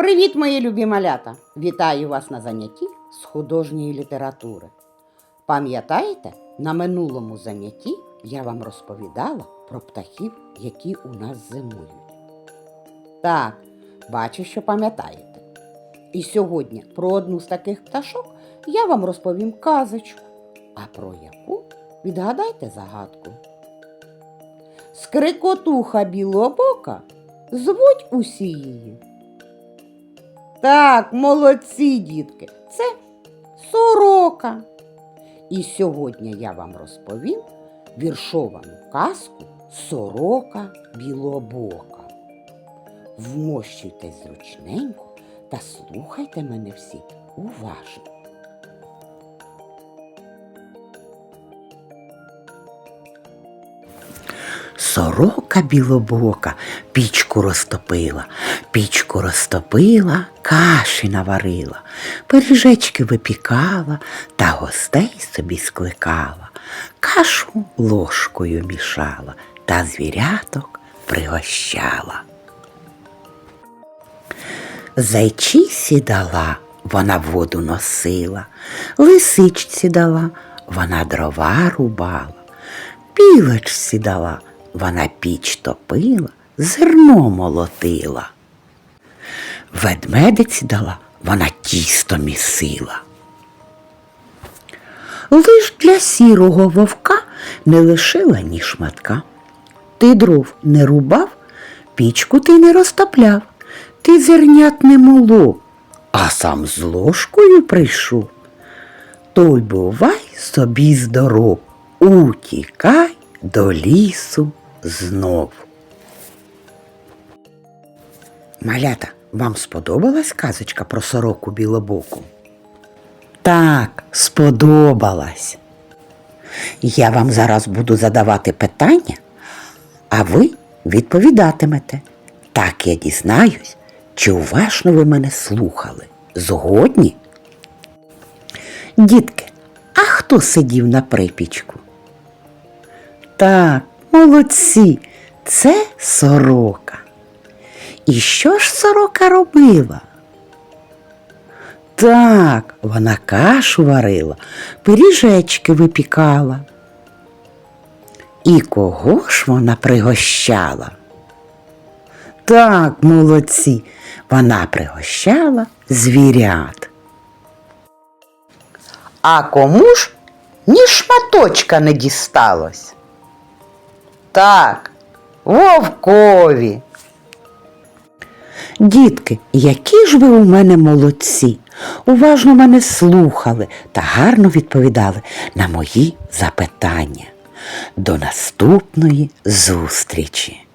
Привіт, мої любі малята! Вітаю вас на занятті з художньої літератури. Пам'ятаєте, на минулому занятті я вам розповідала про птахів, які у нас зимують. Так, бачу, що пам'ятаєте. І сьогодні про одну з таких пташок я вам розповім казочку. А про яку відгадайте загадку. Скрикотуха білобока звуть усі її. Так, молодці, дітки, це сорока. І сьогодні я вам розповім віршовану казку Сорока білобока. Вмощуйтесь зручненько та слухайте мене всі уважно. Сорока білобока пічку розтопила, пічку розтопила, каші наварила, пиріжечки випікала та гостей собі скликала, кашу ложкою мішала та звіряток пригощала. Зайчисі дала, вона воду носила, лисичці дала, вона дрова рубала, білочці дала, вона піч топила, зерно молотила. Ведмедиці дала, вона тісто місила. Лиш для сірого вовка не лишила ні шматка. Ти дров не рубав, пічку ти не розтопляв, ти зернят не молов, а сам з ложкою прийшов. Той бувай собі здоров, утікай до лісу знов. Малята, вам сподобалась казочка про сороку білобоку? Так, сподобалась. Я вам зараз буду задавати питання, а ви відповідатимете. Так я дізнаюсь, чи уважно ви мене слухали. Згодні? Дітки, а хто сидів на припічку? Так, молодці, це сорока. І що ж сорока робила? Так, вона кашу варила, пиріжечки випікала. І кого ж вона пригощала? Так, молодці, вона пригощала звірят. А кому ж ні шматочка не дісталось? Так, вовкові. Дітки, які ж ви у мене молодці, уважно мене слухали та гарно відповідали на мої запитання. До наступної зустрічі!